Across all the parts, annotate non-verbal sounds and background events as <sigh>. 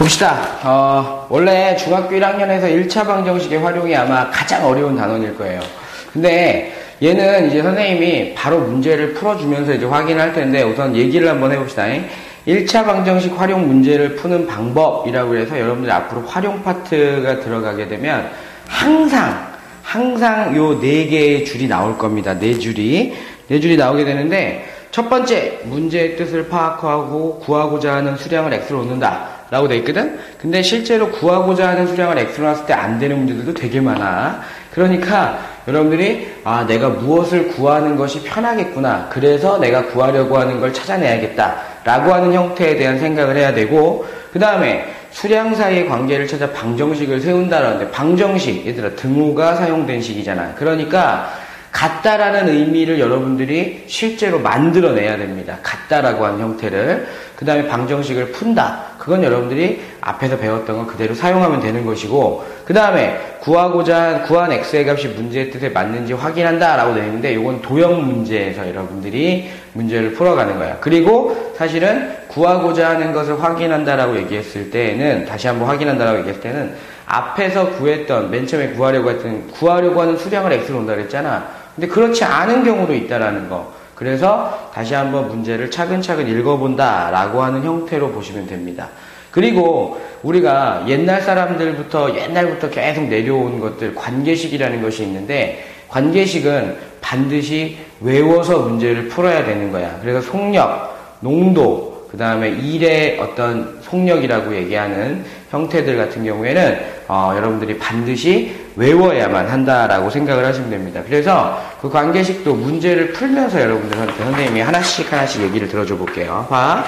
봅시다. 어, 원래 중학교 1학년에서 1차 방정식의 활용이 아마 가장 어려운 단원일 거예요. 근데 얘는 이제 선생님이 바로 문제를 풀어주면서 이제 확인할 텐데 우선 얘기를 한번 해봅시다. 1차 방정식 활용 문제를 푸는 방법이라고 해서 여러분들 앞으로 활용 파트가 들어가게 되면 항상 항상 요 네 개의 줄이 나올 겁니다. 네 줄이 네 줄이 나오게 되는데 첫 번째 문제의 뜻을 파악하고 구하고자 하는 수량을 x로 놓는다 라고 돼 있거든? 근데 실제로 구하고자 하는 수량을 x로 놨을 때 안 되는 문제들도 되게 많아. 그러니까 여러분들이 아 내가 무엇을 구하는 것이 편하겠구나. 그래서 내가 구하려고 하는 걸 찾아내야겠다. 라고 하는 형태에 대한 생각을 해야 되고 그 다음에 수량 사이의 관계를 찾아 방정식을 세운다라는데 방정식. 얘들아 등호가 사용된 식이잖아. 그러니까 같다라는 의미를 여러분들이 실제로 만들어내야 됩니다. 같다라고 하는 형태를. 그 다음에 방정식을 푼다. 그건 여러분들이 앞에서 배웠던 거 그대로 사용하면 되는 것이고, 그 다음에 구하고자 구한 x의 값이 문제의 뜻에 맞는지 확인한다. 라고 되어 있는데, 이건 도형 문제에서 여러분들이 문제를 풀어가는 거야. 그리고 사실은 구하고자 하는 것을 확인한다 라고 얘기했을 때는, 다시 한번 확인한다 라고 얘기했을 때는, 앞에서 구했던, 맨 처음에 구하려고 했던, 구하려고 하는 수량을 x로 온다 그랬잖아. 근데 그렇지 않은 경우도 있다라는 거. 그래서 다시 한번 문제를 차근차근 읽어본다라고 하는 형태로 보시면 됩니다. 그리고 우리가 옛날 사람들부터 옛날부터 계속 내려온 것들 관계식이라는 것이 있는데 관계식은 반드시 외워서 문제를 풀어야 되는 거야. 그래서 속력, 농도, 그 다음에 일의 어떤 속력이라고 얘기하는 형태들 같은 경우에는 어, 여러분들이 반드시 외워야만 한다라고 생각을 하시면 됩니다. 그래서 그 관계식도 문제를 풀면서 여러분들한테 선생님이 하나씩 하나씩 얘기를 들어줘 볼게요. 봐.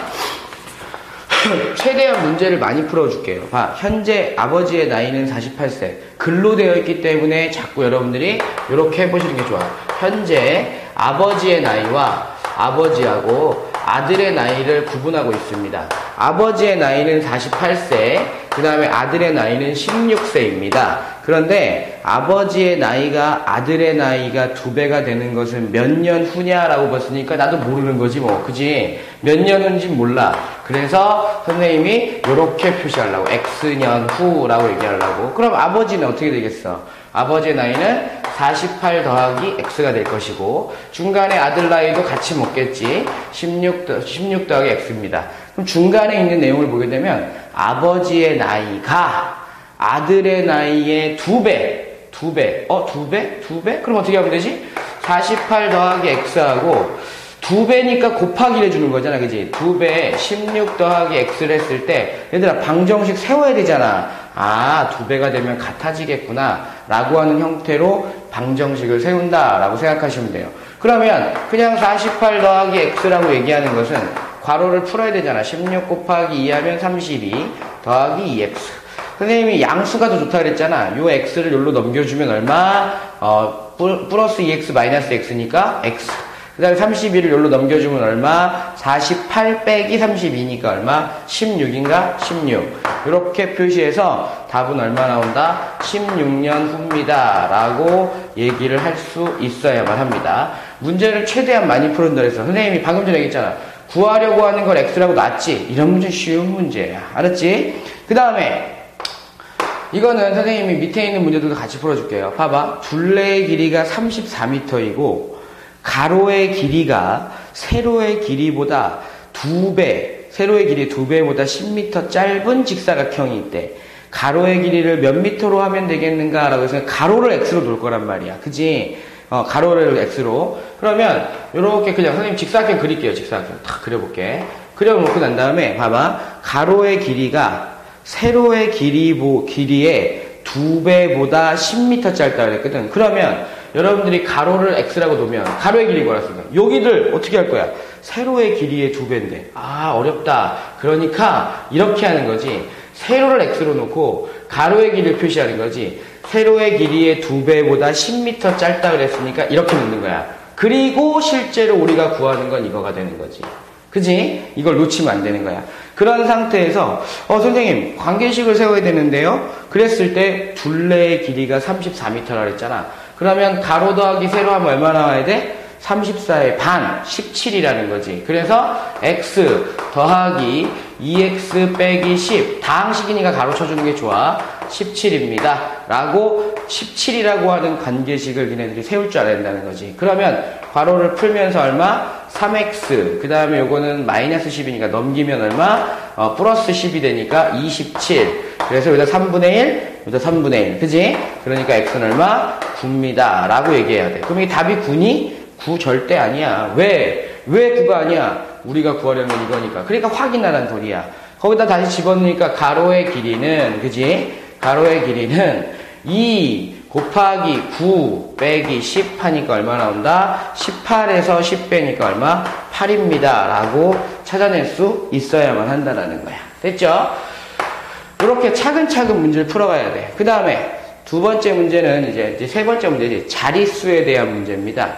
<clears throat> 최대한 문제를 많이 풀어줄게요. 봐. 현재 아버지의 나이는 48세. 글로 되어 있기 때문에 자꾸 여러분들이 이렇게 해보시는 게 좋아요. 현재 아버지의 나이와 아버지하고 아들의 나이를 구분하고 있습니다. 아버지의 나이는 48세, 그 다음에 아들의 나이는 16세입니다. 그런데 아버지의 나이가 아들의 나이가 두 배가 되는 것은 몇 년 후냐라고 봤으니까 나도 모르는 거지 뭐, 그지? 몇 년 후인지 몰라. 그래서 선생님이 이렇게 표시하려고, X년 후라고 얘기하려고. 그럼 아버지는 어떻게 되겠어? 아버지의 나이는 48 더하기 X가 될 것이고, 중간에 아들 나이도 같이 먹겠지. 16, 16 더하기 X입니다. 그럼 중간에 있는 내용을 보게 되면, 아버지의 나이가 아들의 나이의 두 배, 두 배, 어, 두 배? 두 배? 그럼 어떻게 하면 되지? 48 더하기 X하고, 두 배니까 곱하기를 해주는 거잖아, 그지? 두 배, 16 더하기 X를 했을 때, 얘들아, 방정식 세워야 되잖아. 아, 두 배가 되면 같아지겠구나. 라고 하는 형태로 방정식을 세운다. 라고 생각하시면 돼요. 그러면, 그냥 48 더하기 X라고 얘기하는 것은, 괄호를 풀어야 되잖아. 16 곱하기 2 하면 32 더하기 2X. 선생님이 양수가 더 좋다 그랬잖아. 요 X를 여기로 넘겨주면 얼마? 어, 플러스 2X 마이너스 X니까 X. 그 다음에 31을 여기로 넘겨주면 얼마? 48 빼기 32니까 얼마? 16인가? 16. 이렇게 표시해서 답은 얼마 나온다? 16년 후입니다. 라고 얘기를 할 수 있어야만 합니다. 문제를 최대한 많이 풀은다 그래서 선생님이 방금 전에 얘기했잖아. 구하려고 하는 걸 X라고 놨지? 이런 문제 쉬운 문제야. 알았지? 그 다음에 이거는 선생님이 밑에 있는 문제들도 같이 풀어줄게요. 봐봐. 둘레의 길이가 34m이고 가로의 길이가 세로의 길이보다 두 배, 세로의 길이 두 배보다 10m 짧은 직사각형이 있대. 가로의 길이를 몇 미터로 하면 되겠는가라고 해서 가로를 x로 놓을 거란 말이야. 그지? 어, 가로를 x로. 그러면 이렇게 그냥 선생님 직사각형 그릴게요. 직사각형 탁 그려볼게. 그려놓고 난 다음에 봐봐. 가로의 길이가 세로의 길이, 길이의 두 배보다 10m 짧다 그랬거든. 그러면 여러분들이 가로를 x라고 놓으면 가로의 길이 뭐라습니까 여기를 어떻게 할 거야? 세로의 길이의 두 배인데 아 어렵다. 그러니까 이렇게 하는 거지. 세로를 x로 놓고 가로의 길이를 표시하는 거지. 세로의 길이의 두 배보다 10m 짧다 그랬으니까 이렇게 놓는 거야. 그리고 실제로 우리가 구하는 건 이거가 되는 거지. 그지? 이걸 놓치면 안 되는 거야. 그런 상태에서 어 선생님 관계식을 세워야 되는데요. 그랬을 때 둘레의 길이가 34m라 그랬잖아. 그러면 가로 더하기 세로 하면 얼마 나와야 돼? 34의 반, 17이라는 거지. 그래서 x 더하기 2x 빼기 10. 다항식이니까 가로쳐주는 게 좋아. 17입니다. 라고 17이라고 하는 관계식을 걔네들이 세울 줄 알아야 된다는 거지. 그러면 괄호를 풀면서 얼마? 3x. 그 다음에 요거는 마이너스 10이니까 넘기면 얼마? 어, 플러스 10이 되니까 27. 그래서 여기다 3분의 1, 여기다 3분의 1. 그지? 그러니까 x는 얼마? 9입니다. 라고 얘기해야 돼. 그럼 이 답이 9니? 9 절대 아니야. 왜? 왜 9가 아니야? 우리가 구하려면 이거니까. 그러니까 확인하란 소리야. 거기다 다시 집어넣으니까 가로의 길이는, 그지? 가로의 길이는 2 곱하기 9 빼기 10 하니까 얼마 나온다? 18에서 10 빼니까 얼마? 8입니다. 라고 찾아낼 수 있어야만 한다라는 거야. 됐죠? 이렇게 차근차근 문제를 풀어가야 돼. 그 다음에 두 번째 문제는 이제, 이제 세 번째 문제지. 자릿수에 대한 문제입니다.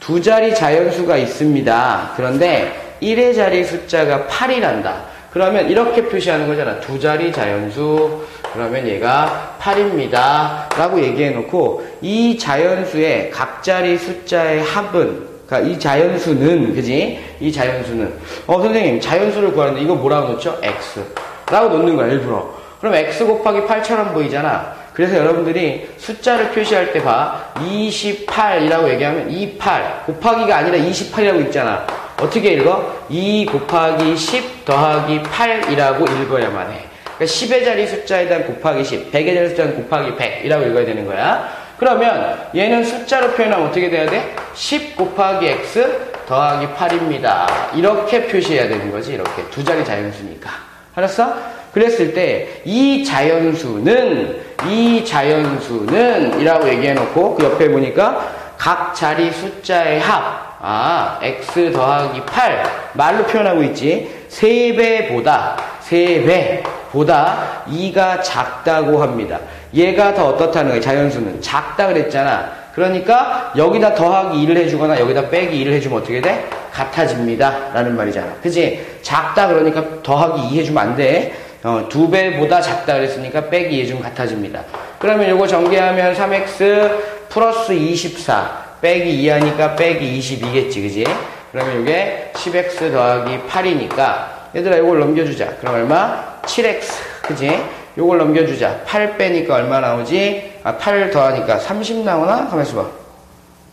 두 자리 자연수가 있습니다. 그런데 1의 자리 숫자가 8이란다. 그러면 이렇게 표시하는 거잖아. 두 자리 자연수. 그러면 얘가 8입니다. 라고 얘기해 놓고 이 자연수의 각 자리 숫자의 합은 그러니까 이 자연수는 그지? 이 자연수는 어 선생님 자연수를 구하는데 이거 뭐라고 놓죠? x 라고 놓는 거야 일부러 그럼 x 곱하기 8처럼 보이잖아 그래서 여러분들이 숫자를 표시할 때 봐. 28이라고 얘기하면 28. 곱하기가 아니라 28이라고 읽잖아. 어떻게 읽어? 2 곱하기 10 더하기 8이라고 읽어야만 해. 그러니까 10의 자리 숫자에 대한 곱하기 10, 100의 자리 숫자는 곱하기 100이라고 읽어야 되는 거야. 그러면 얘는 숫자로 표현하면 어떻게 돼야 돼? 10 곱하기 x 더하기 8입니다. 이렇게 표시해야 되는 거지. 이렇게 두 자리 자연수니까. 알았어? 그랬을 때 이 자연수는 이 자연수는 이라고 얘기해 놓고 그 옆에 보니까 각 자리 숫자의 합 아, x 더하기 8 말로 표현하고 있지 3배보다 3배보다 2가 작다고 합니다. 얘가 더 어떻다는 거예요. 자연수는 작다 그랬잖아. 그러니까 여기다 더하기 2를 해주거나 여기다 빼기 2를 해주면 어떻게 돼? 같아집니다. 라는 말이잖아. 그지? 작다 그러니까 더하기 2 해주면 안 돼. 어, 두 배보다 작다 그랬으니까 빼기 2 해주면 같아집니다. 그러면 요거 전개하면 3x 플러스 24 빼기 2 하니까 빼기 22겠지. 그지? 그러면 이게 10x 더하기 8이니까 얘들아 이걸 넘겨주자. 그럼 얼마? 7x. 그지? 요걸 넘겨주자. 8 빼니까 얼마 나오지? 아, 8 더하니까 30 나오나? 가만있어 봐.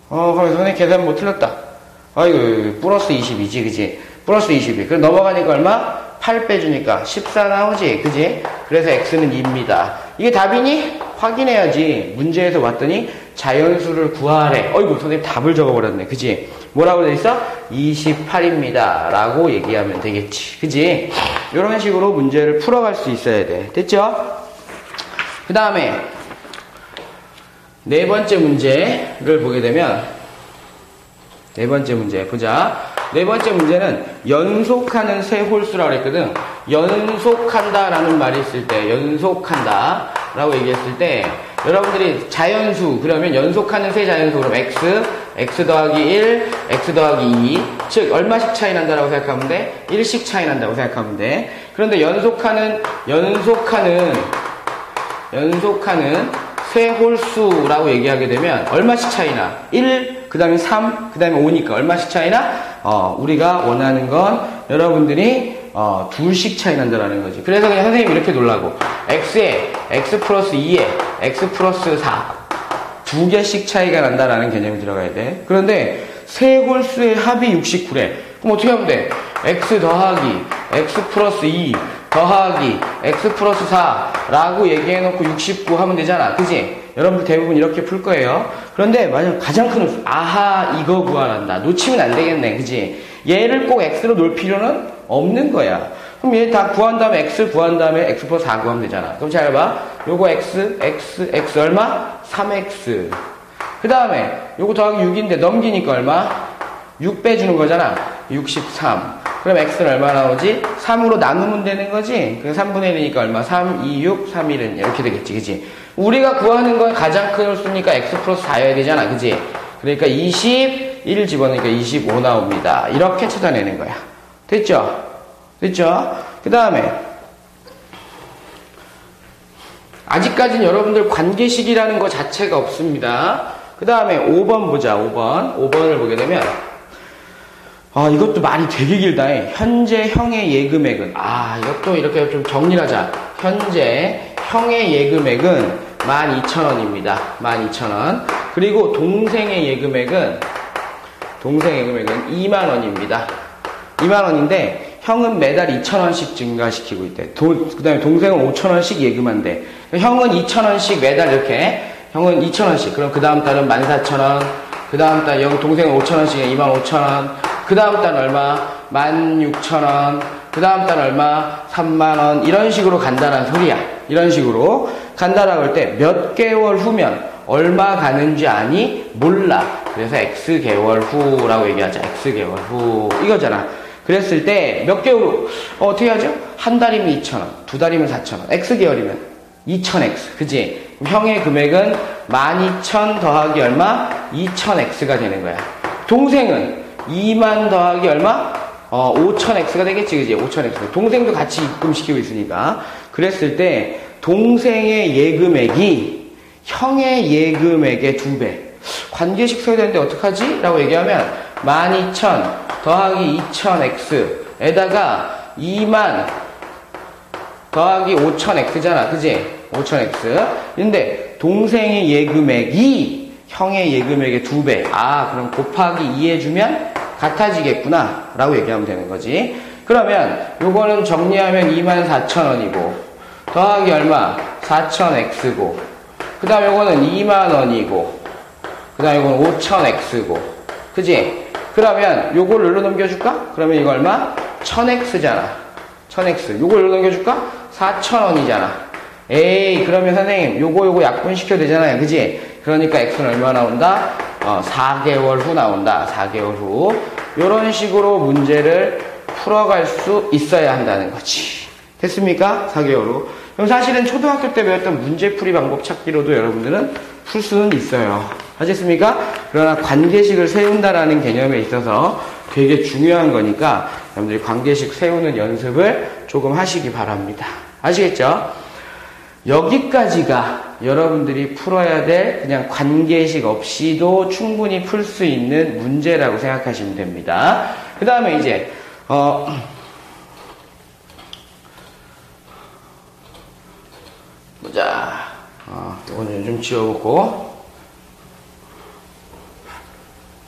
어, 가만있어. 선생님 계산 못 틀렸다. 아이고, 플러스 22지, 그지? 플러스 22. 그럼 넘어가니까 얼마? 8 빼주니까 14 나오지, 그지? 그래서 x는 2입니다. 이게 답이니? 확인해야지. 문제에서 왔더니 자연수를 구하래. 어이구, 선생님 답을 적어버렸네. 그지? 뭐라고 돼 있어? 28입니다. 라고 얘기하면 되겠지. 그지? 이런 식으로 문제를 풀어갈 수 있어야 돼. 됐죠? 그 다음에 네 번째 문제를 보게 되면 네 번째 문제 보자. 네 번째 문제는 연속하는 세 홀수라고 그랬거든. 연속한다라는 말이 있을 때 연속한다라고 얘기했을 때 여러분들이 자연수 그러면 연속하는 세 자연수 그럼 x x 더하기 1 x 더하기 2 즉 얼마씩 차이 난다라고 생각하면 돼? 1씩 차이 난다고 생각하면 돼. 그런데 연속하는 연속하는 연속하는 세 홀수라고 얘기하게 되면 얼마씩 차이나? 1, 그 다음에 3, 그 다음에 5니까 얼마씩 차이나? 어, 우리가 원하는 건 여러분들이 어, 둘씩 차이 난다라는 거지. 그래서 그냥 선생님이 이렇게 놀라고 x에 x 플러스 2에 x 플러스 4 두 개씩 차이가 난다라는 개념이 들어가야 돼. 그런데 세 홀수의 합이 69래. 그럼 어떻게 하면 돼? x 더하기 x 플러스 2 더하기 x 플러스 4라고 얘기해놓고 69 하면 되잖아. 그지? 여러분들 대부분 이렇게 풀 거예요. 그런데 만약 가장 큰 아하, 이거 구하란다. 놓치면 안 되겠네. 그지? 얘를 꼭 x로 놓을 필요는 없는 거야. 그럼 얘 다 구한 다음에 x 구한 다음에 x 플러스 4 구하면 되잖아. 그럼 잘 봐. 요거 x, x, x 얼마? 3x. 그 다음에 요거 더하기 6인데 넘기니까 얼마? 6 빼주는 거잖아. 63. 그럼 x는 얼마 나오지? 3으로 나누면 되는 거지? 그 3분의 1이니까 얼마? 3, 2, 6, 3, 1은 이렇게 되겠지, 그지? 우리가 구하는 건 가장 큰 홀수니까 x 플러스 4여야 되잖아, 그지? 그러니까 21 집어넣으니까 25 나옵니다. 이렇게 찾아내는 거야. 됐죠? 됐죠? 그 다음에 아직까지는 여러분들 관계식이라는 것 자체가 없습니다. 그 다음에 5번 보자. 5번. 5번을 보게 되면 아, 이것도 말이 되게 길다. 현재 형의 예금액은 아, 이것도 이렇게 좀 정리를 하자. 현재 형의 예금액은 12,000원입니다. 12,000원. 그리고 동생의 예금액은 동생 예금액은 2만 원입니다. 2만 원인데 형은 매달 2천 원씩 증가시키고 있대. 그 다음에 동생은 5천 원씩 예금한 대. 형은 2천 원씩 매달 이렇게 형은 2천 원씩. 그럼 그 다음 달은 14,000원. 그 다음 달 형 동생은 5천 원씩 2만 5천 원. 그 다음 달 얼마? 16,000원. 그 다음 달 얼마? 3만원. 이런 식으로 간다는 소리야. 이런 식으로 간다라고 할 때 몇 개월 후면 얼마 가는지 아니? 몰라. 그래서 X 개월 후라고 얘기하자. X 개월 후. 이거잖아. 그랬을 때 몇 개월 후? 어, 떻게 하죠? 한 달이면 2,000원, 두 달이면 4,000원. X 개월이면 2,000X. 그지? 형의 금액은 12,000 더하기 얼마? 2,000X가 되는 거야. 동생은 2만 더하기 얼마? 어, 5,000X가 되겠지, 그지? 5,000X. 동생도 같이 입금시키고 있으니까. 그랬을 때, 동생의 예금액이 형의 예금액의 두 배. 관계식 써야 되는데 어떡하지? 라고 얘기하면 12,000 더하기 2,000x에다가 2만 더하기 5,000x잖아. 그지? 5,000x. 근데 동생의 예금액이 형의 예금액의 두 배. 아, 그럼 곱하기 2 해주면 같아지겠구나. 라고 얘기하면 되는 거지. 그러면 요거는 정리하면 24,000원이고 더하기 얼마? 4,000x고 그 다음에 이거는 2만원이고, 그 다음에 이건 5천X고, 그지? 그러면 요걸 눌러 넘겨줄까? 그러면 이거 얼마? 1000X잖아. 1000X. 요걸 눌러 넘겨줄까? 4천원이잖아. 에이, 그러면 선생님, 요거 요거 약분시켜야 되잖아요. 그지? 그러니까 X는 얼마 나온다? 어, 4개월 후 나온다. 4개월 후. 요런 식으로 문제를 풀어갈 수 있어야 한다는 거지. 됐습니까? 4개월 후. 그럼 사실은 초등학교 때 배웠던 문제풀이 방법 찾기로도 여러분들은 풀 수는 있어요. 하셨습니까? 그러나 관계식을 세운다라는 개념에 있어서 되게 중요한 거니까 여러분들이 관계식 세우는 연습을 조금 하시기 바랍니다. 아시겠죠? 여기까지가 여러분들이 풀어야 될 그냥 관계식 없이도 충분히 풀 수 있는 문제라고 생각하시면 됩니다. 그 다음에 이제 어 보자. 어, 이거는 좀 지워놓고.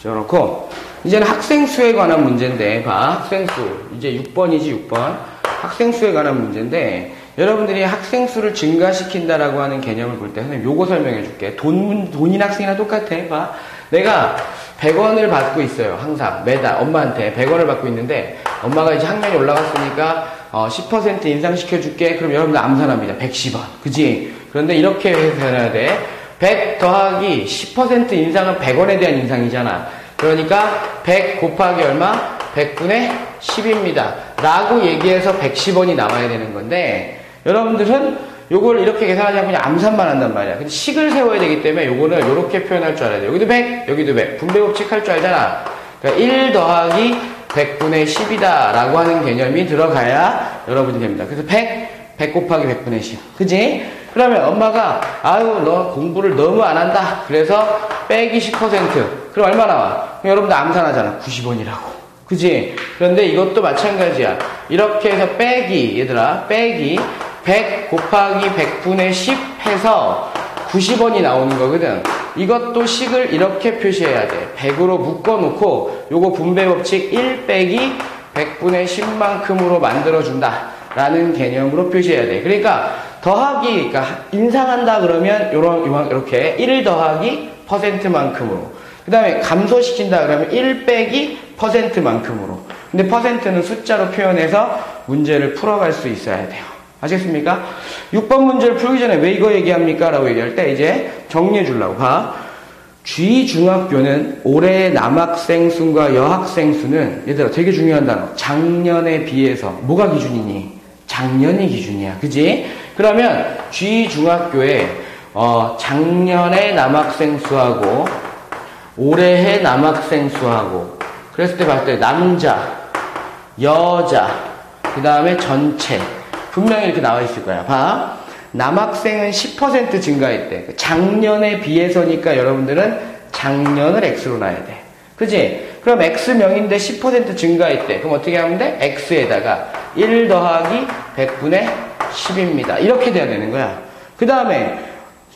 지워놓고. 이제는 학생 수에 관한 문제인데, 봐. 학생 수. 이제 6번이지, 6번. 학생 수에 관한 문제인데, 여러분들이 학생 수를 증가시킨다라고 하는 개념을 볼 때, 선생님 요거 설명해 줄게. 돈, 돈인 학생이랑 똑같아. 봐. 내가 100원을 받고 있어요. 항상. 매달. 엄마한테 100원을 받고 있는데, 엄마가 이제 학년이 올라갔으니까, 어, 10% 인상시켜 줄게. 그럼 여러분들 암산합니다. 110원. 그지? 그런데 이렇게 해야 돼. 100 더하기 10% 인상은 100원에 대한 인상이잖아. 그러니까 100 곱하기 얼마? 100분의 10입니다. 라고 얘기해서 110원이 나와야 되는 건데, 여러분들은 요걸 이렇게 계산하지 않고 그냥 암산만 한단 말이야. 근데 식을 세워야 되기 때문에 요거는 이렇게 표현할 줄 알아야 돼. 여기도 100, 여기도 100. 분배 법칙 할 줄 알잖아. 그러니까 1 더하기 100분의 10이다 라고 하는 개념이 들어가야 여러분이 됩니다. 그래서 100, 100 곱하기 100분의 10. 그지? 그러면 엄마가 아유 너 공부를 너무 안 한다. 그래서 빼기 10%. 그럼 얼마 나와? 여러분들 암산하잖아. 90원이라고. 그지? 그런데 이것도 마찬가지야. 이렇게 해서 빼기 얘들아 빼기 100 곱하기 100분의 10 해서 90원이 나오는 거거든. 이것도 식을 이렇게 표시해야 돼. 100으로 묶어놓고 요거 분배 법칙 1 빼기 100분의 10만큼으로 만들어준다. 라는 개념으로 표시해야 돼. 그러니까 더하기, 그러니까 인상한다 그러면 요런, 요런, 이렇게 1 더하기 퍼센트만큼으로. 그 다음에 감소시킨다 그러면 1 빼기 퍼센트만큼으로. 근데 퍼센트는 숫자로 표현해서 문제를 풀어갈 수 있어야 돼요. 아시겠습니까? 6번 문제를 풀기 전에 왜 이거 얘기합니까? 라고 얘기할 때 이제 정리해 주려고. 봐. G 중학교는 올해 남학생 수과 여학생 수는 얘들아 되게 중요한 단어. 작년에 비해서 뭐가 기준이니? 작년이 기준이야. 그지? 그러면 G 중학교에 어, 작년에 남학생 수하고 올해의 남학생 수하고 그랬을 때 봤을 때 남자, 여자, 그 다음에 전체 분명히 이렇게 나와 있을 거야. 봐. 남학생은 10% 증가했대. 작년에 비해서니까 여러분들은 작년을 x로 놔야 돼. 그지? 그럼 x명인데 10% 증가했대. 그럼 어떻게 하면 돼? x에다가 1 더하기 100분의 10입니다. 이렇게 돼야 되는 거야. 그 다음에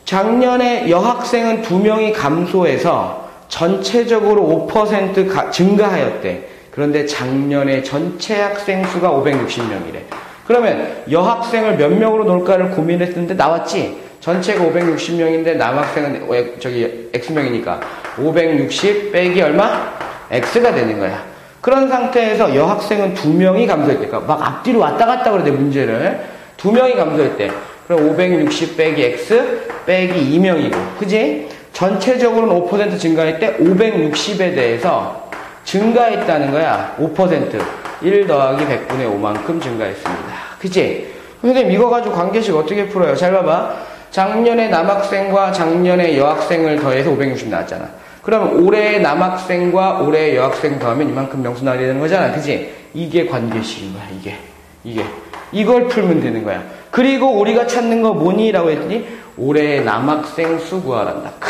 작년에 여학생은 2명이 감소해서 전체적으로 5% 가, 증가하였대. 그런데 작년에 전체 학생 수가 560명이래. 그러면 여학생을 몇 명으로 놓을까를 고민했는데 나왔지? 전체가 560명인데 남학생은 저기 X명이니까 560 빼기 얼마? X가 되는 거야. 그런 상태에서 여학생은 2명이 감소했대. 그러니까 막 앞뒤로 왔다 갔다 그러대, 문제를. 2명이 감소했대. 그럼 560 빼기 X 빼기 2명이고. 그지? 전체적으로는 5% 증가했대. 560에 대해서 증가했다는 거야. 5%. 1 더하기 100분의 5만큼 증가했습니다. 그치? 선생님, 이거 가지고 관계식 어떻게 풀어요? 잘 봐봐. 작년에 남학생과 작년에 여학생을 더해서 560 나왔잖아. 그럼 올해 남학생과 올해 여학생 더하면 이만큼 명수 나와야 되는 거잖아. 그치? 이게 관계식인 거야, 이게. 이게. 이걸 풀면 되는 거야. 그리고 우리가 찾는 거 뭐니? 라고 했더니 올해 남학생 수 구하란다. 크,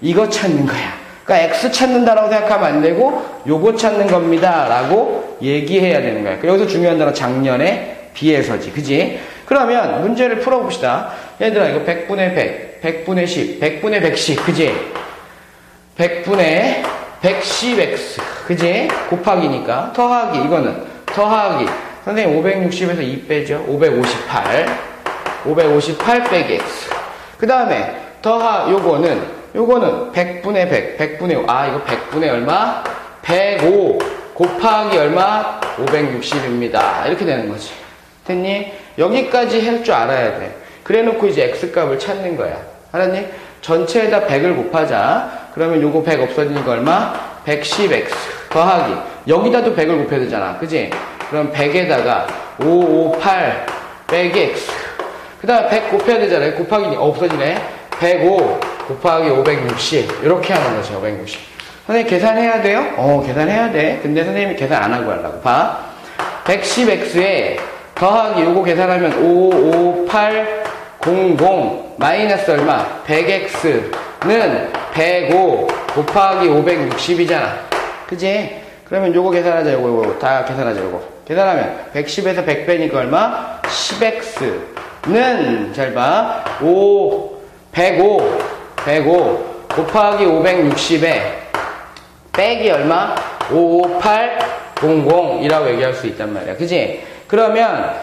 이거 찾는 거야. 그러니까 X 찾는다라고 생각하면 안 되고 요거 찾는 겁니다. 라고 얘기해야 되는 거야. 여기서 중요한 단어 작년에 비해서지. 그지? 그러면 문제를 풀어봅시다. 얘들아 이거 100분의 100, 100분의 10, 100분의 110. 그지? 100분의 110x. 그지? 곱하기니까. 더하기. 이거는 더하기. 선생님 560에서 2 빼죠. 558. 558 빼기 x. 그 다음에 더하 요거는 요거는 100분의 100, 100분의 5. 아 이거 100분의 얼마? 105 곱하기 얼마? 560입니다. 이렇게 되는 거지. 됐니? 여기까지 할 줄 알아야 돼. 그래 놓고 이제 x값을 찾는 거야. 알았니? 전체에다 100을 곱하자. 그러면 요거 100 없어지니까 얼마? 110x 더하기. 여기다 도 100을 곱해야 되잖아. 그지? 그럼 100에다가 558 빼기 x. 그 다음 100 곱해야 되잖아. 곱하기 어, 없어지네. 105 곱하기 560. 이렇게 하는 거죠. 560. 선생님 계산해야 돼요? 어, 계산해야 돼. 근데 선생님이 계산 안 하고 하려고. 봐. 110x에 더하기 요거 계산하면 55800 마이너스 얼마? 100x는 105 곱하기 560이잖아. 그지? 그러면 요거 계산하자, 요거, 요거. 다 계산하자, 요거. 계산하면 110에서 100 빼니까 얼마? 10x는, 잘 봐. 5, 105, 105 곱하기 560에 빼기 얼마? 55800이라고 얘기할 수 있단 말이야. 그지? 그러면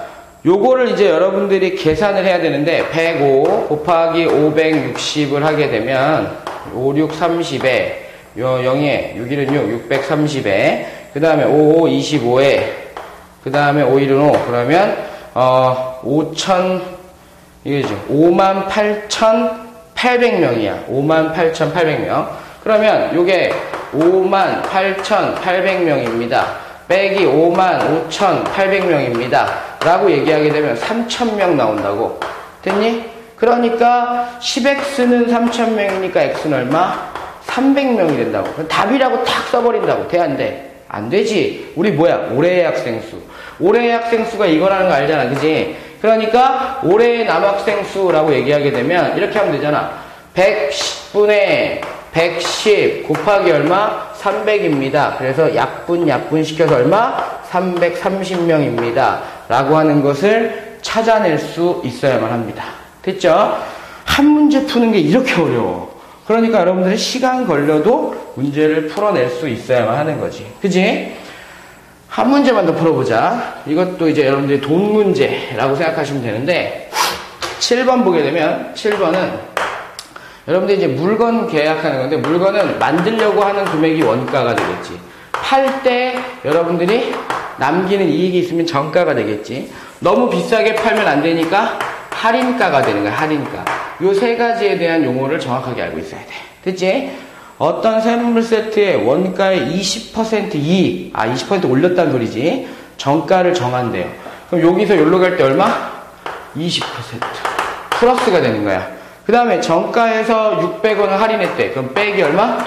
요거를 이제 여러분들이 계산을 해야 되는데 105 곱하기 560을 하게 되면 5, 6, 30에 요 0에 6일은 6, 630에 그 다음에 5, 5, 25에 그 다음에 5, 1은 5 그러면 어 5천 이게죠 5만 8천 800명이야. 5만 8천 800명. 그러면 요게 5만 8천 800명입니다. 빼기 5만 5천 800명입니다 라고 얘기하게 되면 3천명 나온다고 됐니? 그러니까 10x는 3천명이니까 x는 얼마? 300명이 된다고. 답이라고 탁 써버린다고. 돼, 안 돼? 안 되지. 우리 뭐야? 올해의 학생 수. 올해의 학생 수가 이거라는 거 알잖아. 그지? 그러니까 올해의 남학생 수라고 얘기하게 되면 이렇게 하면 되잖아. 110분의 110 곱하기 얼마? 300입니다. 그래서 약분 약분 시켜서 얼마? 330명입니다. 라고 하는 것을 찾아낼 수 있어야만 합니다. 됐죠? 한 문제 푸는 게 이렇게 어려워. 그러니까 여러분들이 시간 걸려도 문제를 풀어낼 수 있어야만 하는 거지. 그지? 한 문제만 더 풀어보자. 이것도 이제 여러분들이 돈 문제라고 생각하시면 되는데, 7번 보게 되면, 7번은 여러분들이 이제 물건 계약하는 건데, 물건은 만들려고 하는 금액이 원가가 되겠지. 팔 때 여러분들이 남기는 이익이 있으면 정가가 되겠지. 너무 비싸게 팔면 안 되니까 할인가가 되는 거야, 할인가. 요 세 가지에 대한 용어를 정확하게 알고 있어야 돼. 됐지? 어떤 선물 세트의 원가의 20% 이익, 아, 20% 올렸다는 소리지. 정가를 정한대요. 그럼 여기서 여기로 갈 때 얼마? 20% 플러스가 되는 거야. 그 다음에 정가에서 600원을 할인했대. 그럼 빼기 얼마?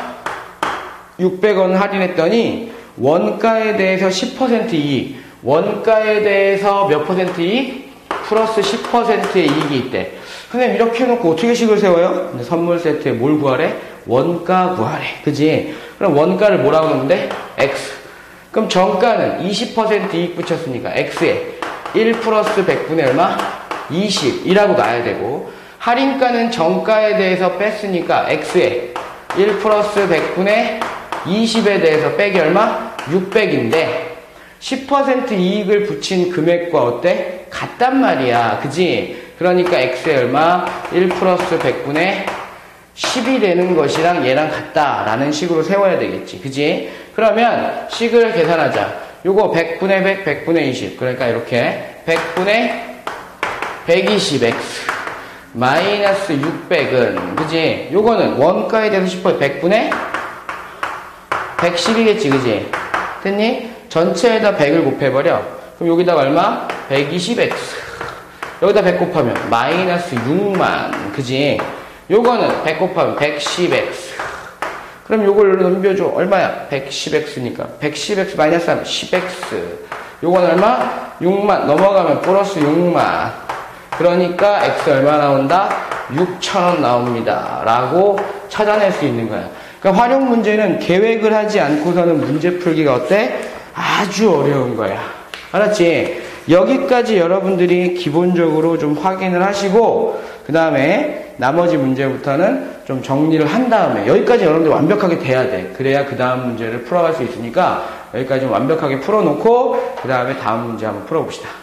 600원 할인했더니 원가에 대해서 10% 이익, 원가에 대해서 몇 퍼센트 이익? 플러스 10%의 이익이 있대. 선생님 이렇게 해놓고 어떻게 식을 세워요? 선물 세트에 뭘 구하래? 원가 구하래. 그지? 그럼 원가를 뭐라고 넣는데? x. 그럼 정가는 20% 이익 붙였으니까 x에 1 플러스 100분의 얼마? 20이라고 놔야 되고 할인가는 정가에 대해서 뺐으니까 x에 1 플러스 100분의 20에 대해서 빼기 얼마? 600인데 10% 이익을 붙인 금액과 어때? 같단 말이야. 그지? 그러니까 x에 얼마? 1 플러스 100분의 10이 되는 것이랑 얘랑 같다라는 식으로 세워야 되겠지. 그지? 그러면 식을 계산하자. 요거 100분의 100, 100분의 20. 그러니까 이렇게 100분의 120x 마이너스 600은 그지? 요거는 원가에 대해서 10% 100분의 110이겠지. 그지? 됐니? 전체에다 100을 곱해버려. 그럼 여기다가 얼마? 120x. 여기다 100 곱하면 마이너스 6만. 그지? 요거는 100 곱하면 110x. 그럼 요걸 넘겨줘. 얼마야? 110x니까. 110x 마이너스 하면 10x. 요건 얼마? 6만. 넘어가면 플러스 6만. 그러니까 x 얼마 나온다? 6천원 나옵니다. 라고 찾아낼 수 있는 거야. 그러니까 활용 문제는 계획을 하지 않고서는 문제 풀기가 어때? 아주 어려운 거야. 알았지? 여기까지 여러분들이 기본적으로 좀 확인을 하시고, 그 다음에 나머지 문제부터는 좀 정리를 한 다음에, 여기까지 여러분들 완벽하게 돼야 돼. 그래야 그 다음 문제를 풀어갈 수 있으니까, 여기까지 좀 완벽하게 풀어놓고, 그 다음에 다음 문제 한번 풀어봅시다.